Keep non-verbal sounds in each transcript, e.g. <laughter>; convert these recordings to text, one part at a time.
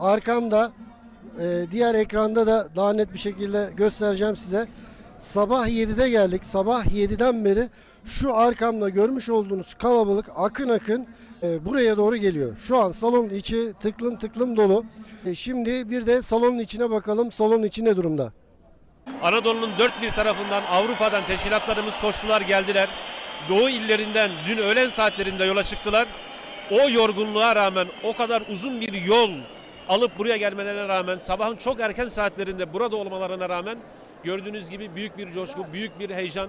arkamda e, diğer ekranda da daha net bir şekilde göstereceğim size. Sabah 7'de geldik. Sabah 7'den beri şu arkamda görmüş olduğunuz kalabalık akın akın e, buraya doğru geliyor. Şu an salonun içi tıklım tıklım dolu. E, şimdi bir de salonun içine bakalım. Salonun içi ne durumda? Anadolu'nun dört bir tarafından Avrupa'dan teşkilatlarımız koştular geldiler. Doğu illerinden dün öğlen saatlerinde yola çıktılar. O yorgunluğa rağmen o kadar uzun bir yol alıp buraya gelmelerine rağmen sabahın çok erken saatlerinde burada olmalarına rağmen gördüğünüz gibi büyük bir coşku, büyük bir heyecan.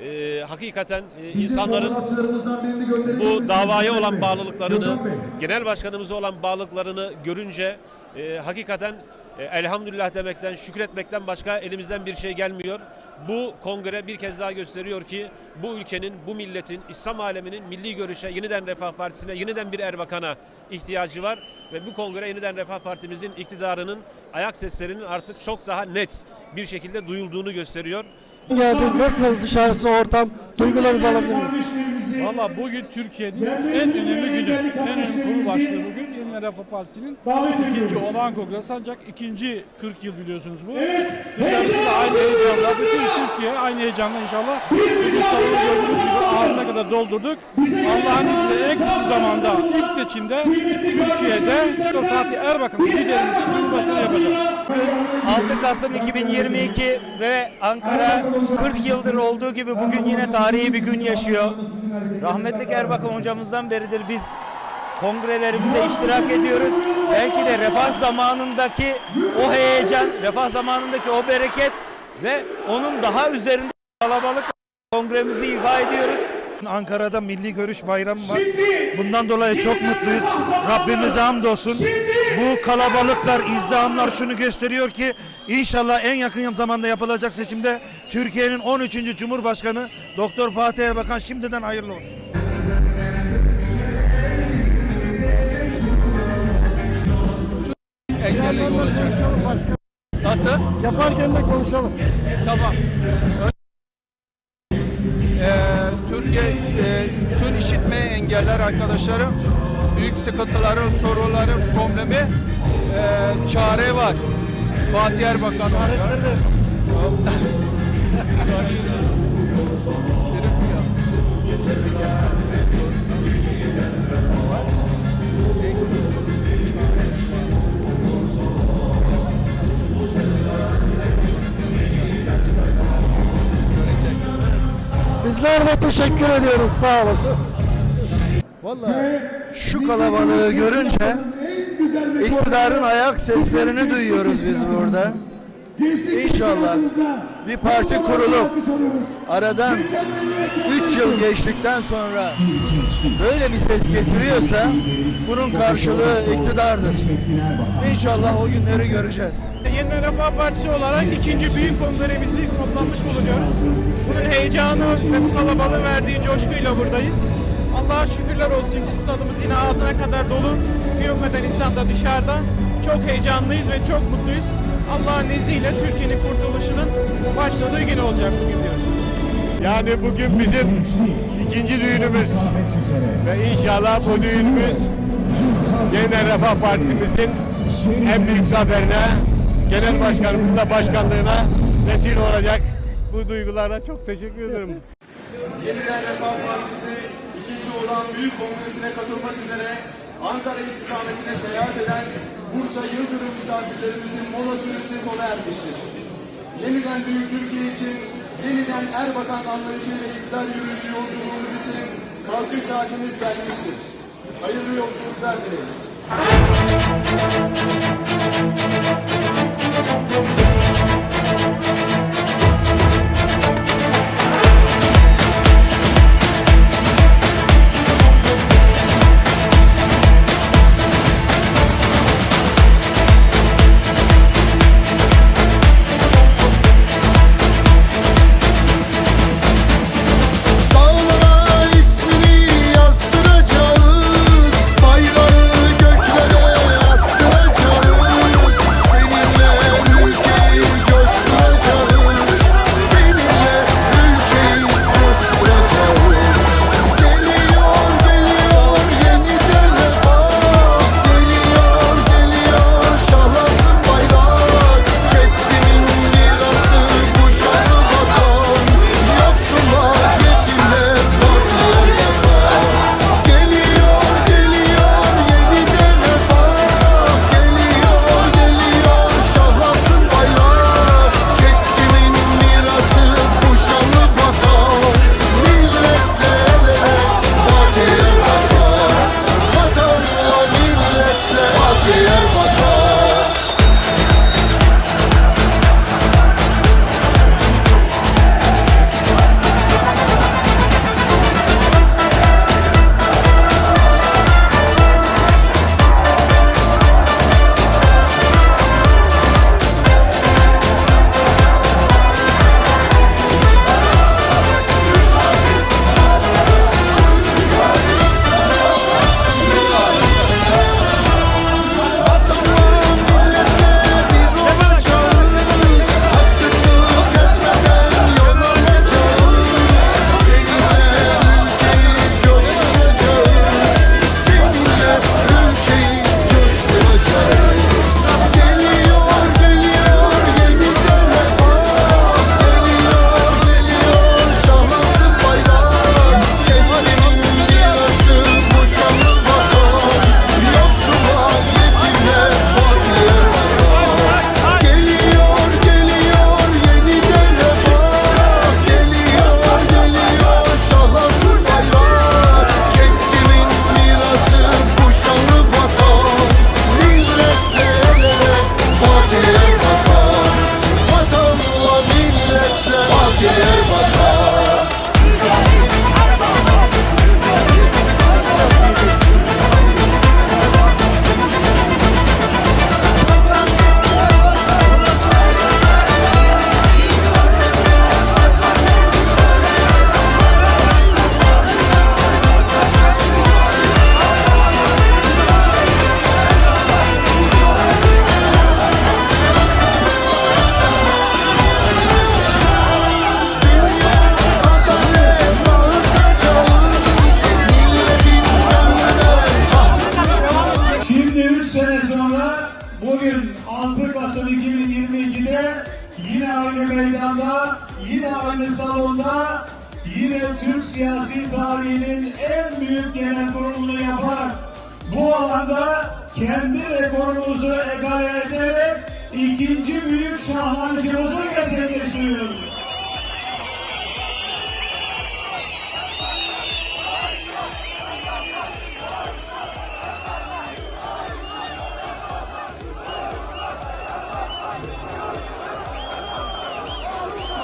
Ee, hakikaten e, insanların bu davaya olan bağlılıklarını, genel başkanımıza olan bağlılıklarını görünce e, hakikaten e, elhamdülillah demekten, şükretmekten başka elimizden bir şey gelmiyor. Bu kongre bir kez daha gösteriyor ki bu ülkenin, bu milletin, İslam aleminin milli görüşe, yeniden Refah Partisi'ne, yeniden bir Erbakan'a ihtiyacı var. Ve bu kongre yeniden Refah Partimizin iktidarının ayak seslerinin artık çok daha net bir şekilde duyulduğunu gösteriyor. Geldi. Nasıl dışarısı ortam? Duygularınızı alabilir miyiz? Valla bugün Türkiye'nin en önemli günü. En önemli konu başlığı bugün. Yeniden Refah Partisi'nin ikinci olağan kongresi ancak ikinci 40 yıl biliyorsunuz bu. Dışarısı da aynı heyecanla, bütün Türkiye aynı heyecanla inşallah. Bugün salonu gördüğünüz gibi ağzına kadar doldurduk. Allah'ın izniyle en kısa zamanda ilk seçimde Türkiye'de. Fatih Erbakan liderimizin Cumhurbaşkanı yapacağız. 6 Kasım 2022 ve Ankara 40 yıldır olduğu gibi bugün yine tarihi bir gün yaşıyor. Rahmetli Erbakan hocamızdan beridir biz kongrelerimize iştirak ediyoruz. Belki de refah zamanındaki o heyecan, refah zamanındaki o bereket ve onun daha üzerinde kalabalık kongremizi ifa ediyoruz. Ankara'da Milli Görüş Bayramı var. Bundan dolayı çok mutluyuz. Rabbimize hamdolsun. Bu kalabalıklar, izdihamlar şunu gösteriyor ki inşallah en yakın zamanda yapılacak seçimde Türkiye'nin 13. Cumhurbaşkanı Doktor Fatih Erbakan şimdiden hayırlı olsun. Nasıl? Yaparken de konuşalım. Tamam. Ee, Türkiye e, tüm işitme engeller arkadaşlarım büyük sıkıntıları, soruları, problemi e, çare var. Fatih Erbakan Hoca. <laughs> Bizler de teşekkür ediyoruz. Sağ olun. Şu kalabalığı görünce iktidarın ayak seslerini duyuyoruz biz burada. İnşallah bir parti kurulup aradan 3 yıl geçtikten sonra böyle bir ses getiriyorsa bunun karşılığı iktidardır. İnşallah o günleri göreceğiz. Yeniden Refah Partisi olarak ikinci büyük kongremizi toplanmış bulunuyoruz. Bunun heyecanı ve bu kalabalığın verdiği coşkuyla buradayız. Allah'a şükürler olsun ki stadımız yine ağzına kadar dolu. Bir o kadar insan da dışarıda. Çok heyecanlıyız ve çok mutluyuz. Allah'ın izniyle Türkiye'nin kurtuluşunun başladığı gün olacak bugün diyoruz. Yani bugün bizim ikinci düğünümüz ve inşallah bu düğünümüz Yeniden Refah Partimizin en büyük zaferine, genel başkanımızın da başkanlığına vesile olacak. Bu duygularla çok teşekkür ederim. Yeniden Refah Partisi ikinci olan büyük kongresine katılmak üzere Ankara istikametine seyahat eden Bursa Yıldırım misafirlerimizin molası süresi sona ermiştir. Yeniden büyük Türkiye için yeniden Erbakan anlayışıyla iktidar yürüyüşü yolculuğumuz için kalkış saatimiz gelmiştir. Hayırlı yolculuklar dileriz.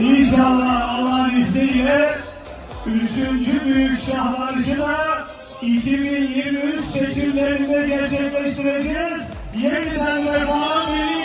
İnşallah Allah'ın izniyle 3. Büyük Şahlarcı da 2023 seçimlerinde gerçekleştireceğiz. Yeniden refah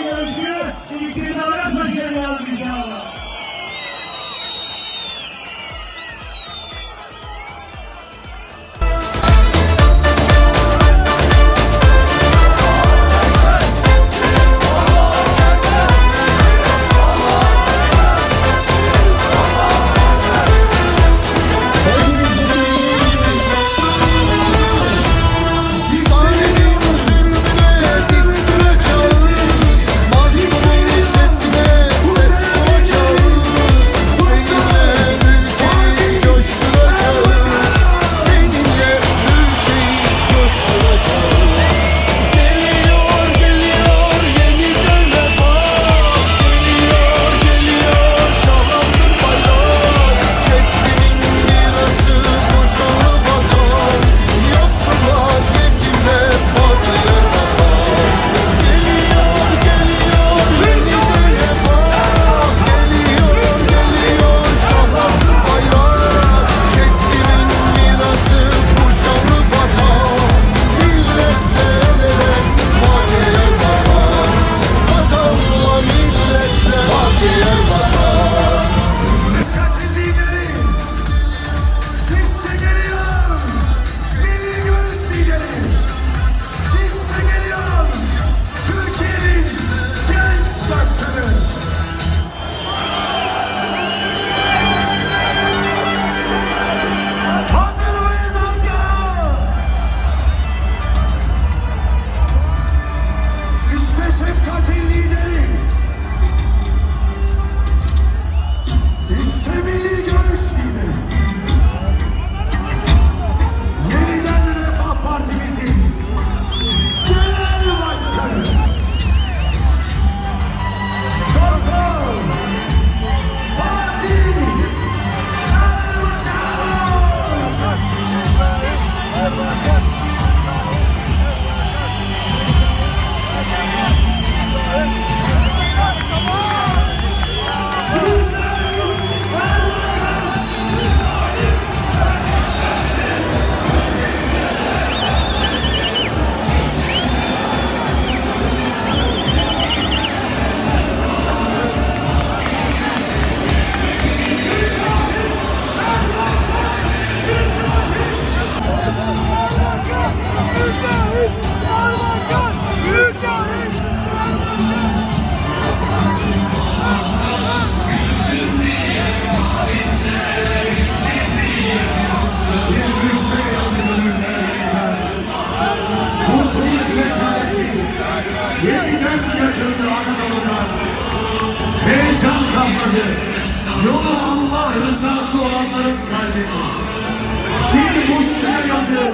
Kuşçu yandı.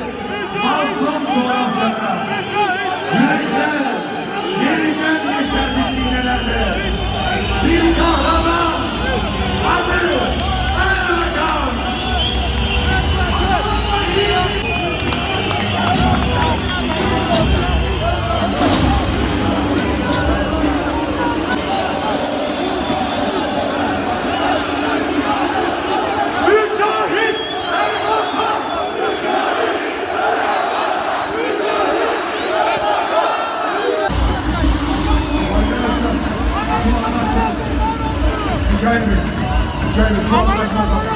Mazlum Hayır,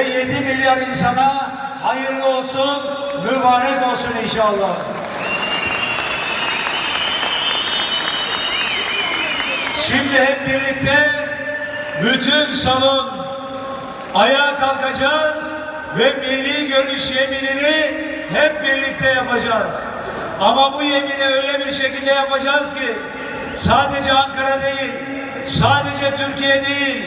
ve 7 milyar insana hayırlı olsun, mübarek olsun inşallah. Şimdi hep birlikte bütün salon ayağa kalkacağız ve milli görüş yeminini hep birlikte yapacağız. Ama bu yemini öyle bir şekilde yapacağız ki sadece Ankara değil, sadece Türkiye değil,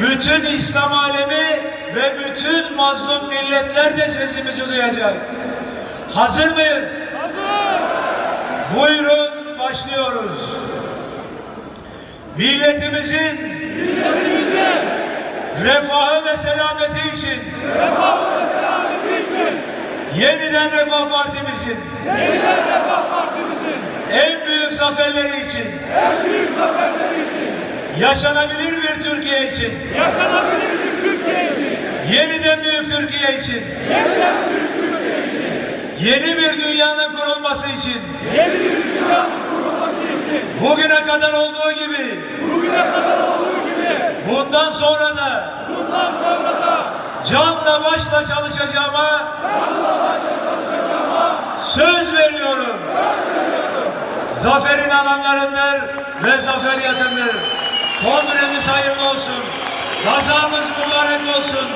bütün İslam alemi ve bütün mazlum milletler de sesimizi duyacak. Hazır mıyız? Buyurun başlıyoruz. Milletimizin refahı ve selameti için yeniden Refah Partimizin en büyük zaferleri için yaşanabilir bir Türkiye için yeniden büyük Türkiye için yeni bir dünyanın kurulması için bugüne kadar olduğu gibi bundan sonra da canla başla çalışacağıma söz veriyorum. Zaferin alanlarındır ve zafer yakındır. Kongremiz hayırlı olsun. Kazamız mübarek olsun.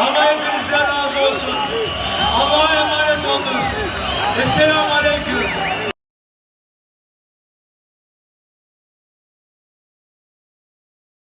Allah hepinizden razı olsun. Allah'a emanet olunuz. Esselamu Aleyküm.